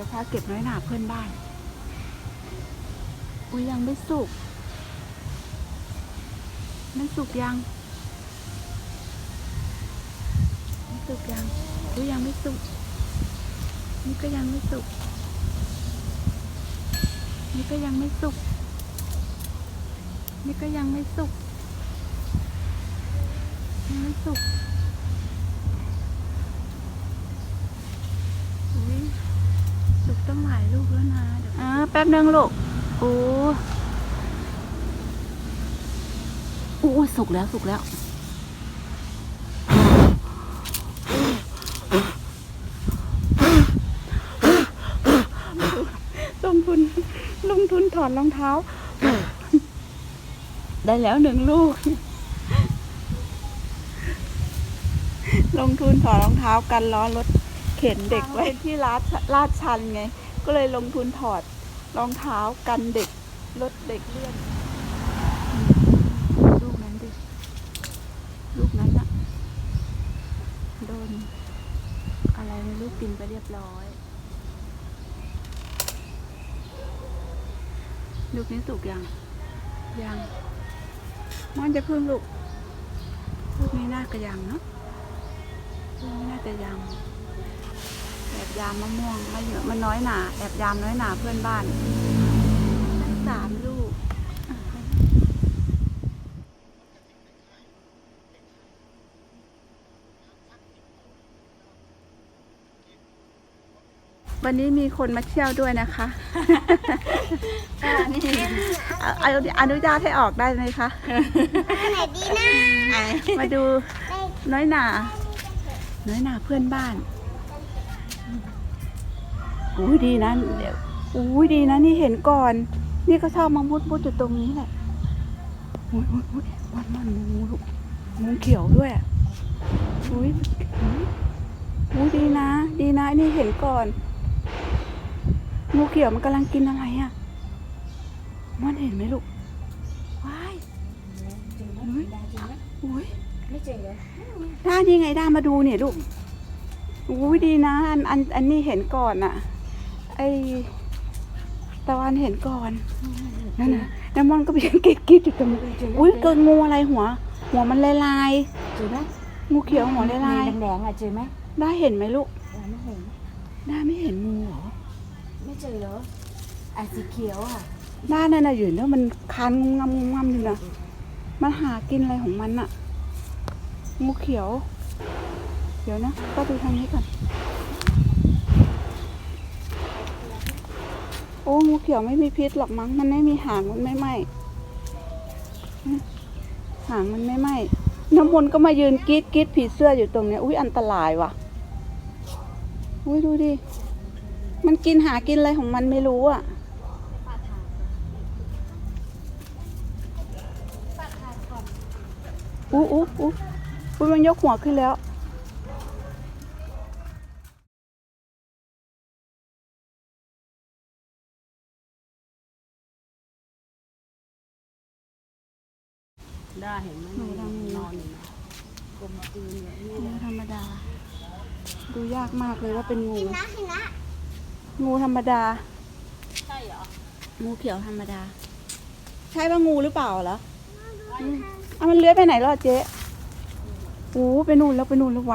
ดี๋ยวพาเก็บน้อยหนาเพื่อนบ้าน อุ้ยยังไม่สุก ไม่สุกยัง ไม่สุกยังอุ้ยยังไม่สุก นี่ก็ยังไม่สุก นี่ก็ยังไม่สุก นี่ก็ยังไม่สุกยังไม่สุก อุ้ยสุกต้องหลายลูกแล้วนะเดี๋ยวอ่าแป๊บนึงลูกโอ้โอ้สุกแล้วสุกแล้วลงทุนลงทุนถอดรองเท้า ได้แล้วหนึ่งลูก ลงทุนถอดรองเท้ากันล้อรถเข็นเด็กไว้ที่ลาดลาดชันไง ก็เลยลงทุนถอดรองเท้ากันเด็กรถเด็กเลื่อนลูกนั้นดิลูกนั้นอะโดน อะไรไม่รู้กินไปเรียบร้อยลูกนี้สุกยัง ยังมันจะเพิ่มลูกลูกนี้น่าจะยังเนาะลูกนี้น่าจะยัง แอบยามมะม่วงมาเยอะมันน้อยหนา แอบยามน้อยหนาเพื่อนบ้านได้สามลูก วันนี้มีคนมาเที่ยวด้วยนะคะเอาเอาอนุญาตให้ออกได้ไหมคะไหนดีนะมาดูน้อยหนา น้อยหนาเพื่อนบ้าน อุ้ยดีนะเดี๋ยวอุ้ยดีนะนี่เห็นก่อน นี่ก็ชอบมามุดมุดอยู่ตรงนี้แหละอุ้ยอุ้ยอุ้ยมันมันงูลูกงูเขียวด้วยอะอุ้ยอุ้ยดีนะ ดีนะนี่เห็นก่อนงูเขียวมันกำลังกินอะไรอะมันเห็นไหมลูกว้ายอุ้ยอุ้ยไม่เจอเลยด้านยังไงด้านมาดูเนี่ยลูกอุ้ยดีนะ อันอันอันนี้เห็นก่อนอะ ไอตะวันเห็นก่อนนั่นนะน้ำมันก็ไปยังกิดกิดอยู่ตรงนี้อุ้ยเกิดงูอะไรหัว หัวมันลายลายเจอไหมๆงูเขียวหัวลายลายแดงๆอะเจอไหมด้าเห็นไหมลูกไม่เห็นด้าไม่เห็นงูเหรอไม่เจอเหรออะสีเขียวอะด้านั่นน่ะอยู่แล้วมันคานงงำงงำอยู่นะมันหากินอะไรของมันอะงูเขียว เดี๋ยวนะก็ดูทางนี้ก่อน อ้งูเขียวไม่มีพิษหรอกมั้ง มันไม่มีหางมันไม่ไหมหางมันไม่ไหมน้ำมนต์ก็มายืนกรีดกรีดผีเสื้ออยู่ตรงเนี้ยอุ้ยอันตรายว่ะ อุ้ยดูดิ มันกินหากินอะไรของมันไม่รู้อะอู้อู้อู้อุ้ยมันยกหัวขึ้นแล้ว ได้เห็นไหมหนูทำนอนอยู่นะกลมกลืนแบบนี้งูธรรมดา ดูยากมากเลยว่าเป็นงู นะเห็นนะงูธรรมดา ใช่เหรองูเขียวธรรมดา ใช่ว่างูหรือเปล่าเหรออืมอะมันเลื้อยไปไหนแล้วอะเจ๊โอ้ไปนู่นแล้วไปนู่นแล้วไว